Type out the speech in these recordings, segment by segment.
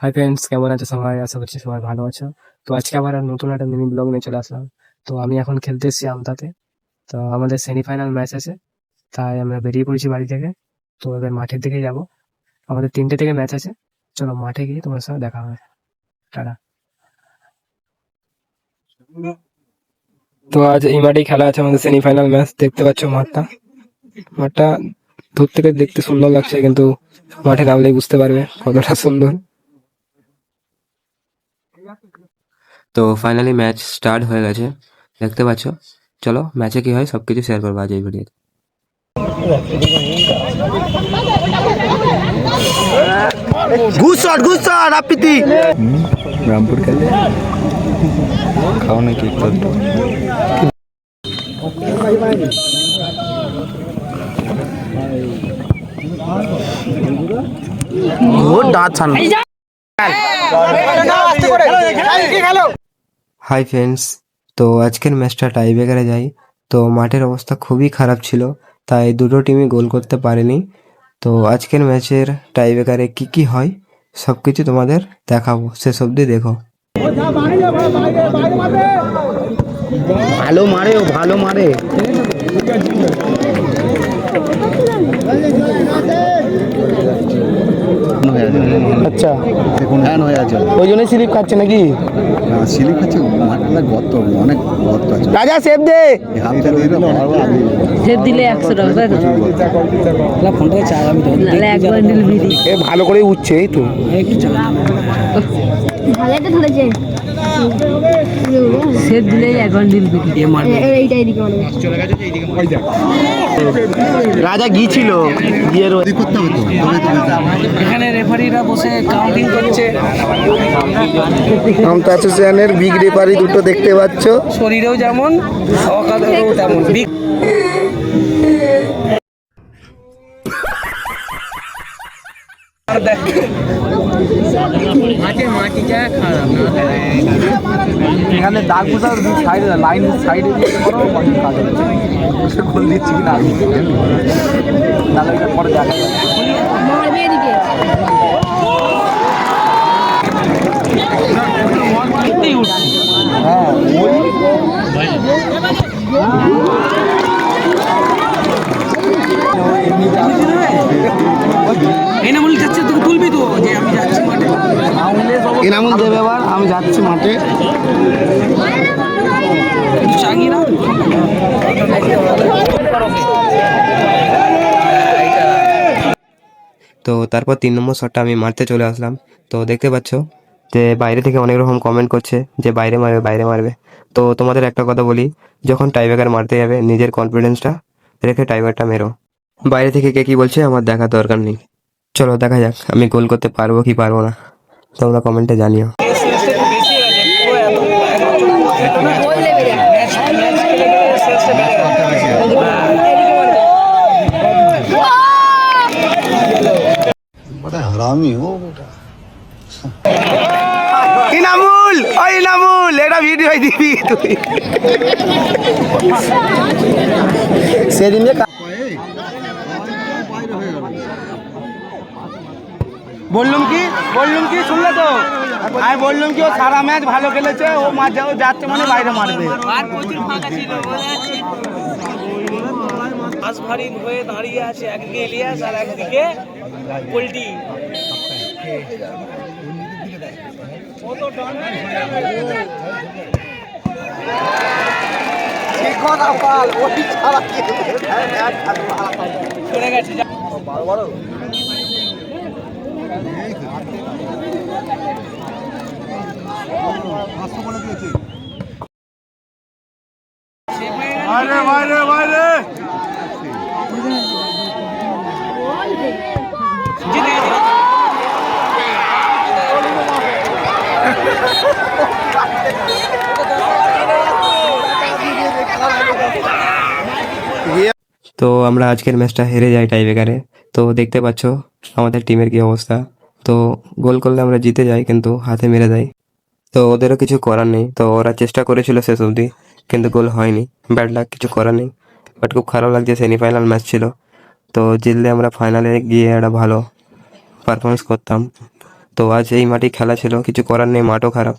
Hi friends কেমন আছো সবাই? আশা করছি সবাই ভালো আছো। তো আজকে আবার নতুন একটা মিনি ব্লগ নিয়ে চলে আসলাম। তো আমি এখন খেলতে এসেছি আমতাতে। তো আমাদের সেমিফাইনাল ম্যাচ আছে। তাই আমরা বেরিয়ে পড়েছি বাড়ি থেকে। তো এবার মাঠের দিকে যাব। আমাদের তিনটে থেকে ম্যাচ আছে। চলো মাঠে গিয়ে তোমার সঙ্গে দেখা হবে। টাটা। তো আজ এই মাঠেই খেলা আছে আমাদের সেমিফাইনাল ম্যাচ দেখতে পাচ্ছ মাঠটা। মাঠটা দূর থেকে দেখতে সুন্দর লাগছে, কিন্তু মাঠে নামলেই বুঝতে পারবে কতটা সুন্দর। তো ফাইনালি ম্যাচ স্টার্ট হয়ে গেছে। দেখতে পাচ্ছ? চলো ম্যাচে কি হয় সবকিছু শেয়ার করব আজ এই ভিডিওতে ঘুষ শট ঘুষ শট আপিতি। রামপুর খেলে খাও নাকি একটু ও দাঁত ছান হাই ফ্রেন্ডস তো আজকের ম্যাচটা টাই ব্রেকারে যাই। তো মাঠের অবস্থা খুবই খারাপ ছিল, তাই দুটো টিমই গোল করতে পারেনি। তো আজকের ম্যাচের টাই ব্রেকারে কী কী হয় সব কিছু তোমাদের দেখাবো। শেষ অবধি দেখো। ভালো মারে ভালো মারে। আচ্ছা। দেখুন হ্যান হয়ে আছে ওই জন্যই স্লিপ খাচ্ছে নাকি? সিলিপ আছে মাঠটা গর্ত অনেক গর্ত আছে। রাজা সেভ দে। হাতটা দিয়ে দিলে আরও দিলে একশো টাকা তাই তো নাহলে এক বান্ডিল বিড়ি। এ ভালো করে উঠছে এই তো। ভালোটা ধরেছে। সেট দিলেই এক বান্ডিল বিড়ি। এইটা এদিকে মানে রাজা গিয়েছিল গিয়ে রয়ে- কি করতে হবে তো তবে তো যেতে হবে। এখানে রেফারিরা বসে কাউন্টিং করছে। আমতা অ্যাসোসিয়েশনের বিগ রেফারি দুটো দেখতে পাচ্ছ। শরীরেও যেমন অকালেও তেমন। বিগ এখানে দাগ বোঝা সাইডে লাইন সাইডে দিয়ে করো গোল দিচ্ছি কিনা? তাহলে পরে দেখা যাবে মারবে এদিকে হ্যাঁ ওই এনামুল যাচ্ছে তোকে তুলবি তো যে আমি যাচ্ছি মাঠে এনামুল দেবে এবার আমি চাঙ্গিরা তো তারপর তিন নম্বর শটটা আমি মারতে চলে আসলাম। তো দেখতে পাচ্ছ যে বাইরে থেকে অনেক রকম কমেন্ট করছে যে বাইরে মারবে বাইরে মারবে। তো তোমাদের একটা কথা বলি, যখন টাইব্রেকার মারতে যাবে, নিজের কনফিডেন্সটা রেখে টাইব্রেকারটা মেরো। বাইরে থেকে কে কি বলছে আমার দেখার দরকার নেই। চলো দেখা যাক, আমি গোল করতে পারব কি পারব না। তোমরা কমেন্টে জানিও। হারামি ও ইনামুল ওই ইনামুল এটা ভিডিও দিবি তুই। সেদিনে বললুম কি? বললুম কি? শুনলে তো? আমি বললুম কি ও সারা ম্যাচ ভালো খেলেছে ও মাঝে ও যাচ্ছে মানে বাইরে মারবে। আর প্রচুর ফাঁকা ছিল মাছ ভারী হয়ে দাঁড়িয়ে আছে একদিকে ইলিয়াস আর একদিকে পোল্ট্রি সরে গেছে, যা। জিতে গেছে। তো আমরা আজকের ম্যাচটা হেরে যাই টাইব্রেকারে তো দেখতে পাচ্ছ আমাদের টিমের কি অবস্থা। তো গোল করলে আমরা জিতে যাই, কিন্তু হাতে মেরে দেয়। তো ওদেরও কিছু করার নেই। তো ওরা চেষ্টা করেছিল শেষ অবধি, কিন্তু গোল হয়নি। ব্যাড লাক কিছু করার নেই। বাট খুব খারাপ লাগছে সেমিফাইনাল ম্যাচ ছিল। তো জিতলে আমরা ফাইনালে গিয়ে একটা ভালো পারফরমেন্স করতাম। তো আজ এই মাঠে খেলা ছিল, কিছু করার নেই, মাঠও খারাপ।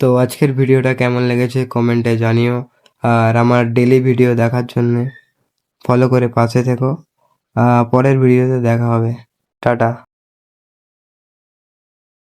তো আজকের ভিডিওটা কেমন লেগেছে কমেন্টে জানিও। আর আমার ডেলি ভিডিও দেখার জন্য ফলো করে পাশে থেকো। পরের ভিডিওতে দেখা হবে। টাটা।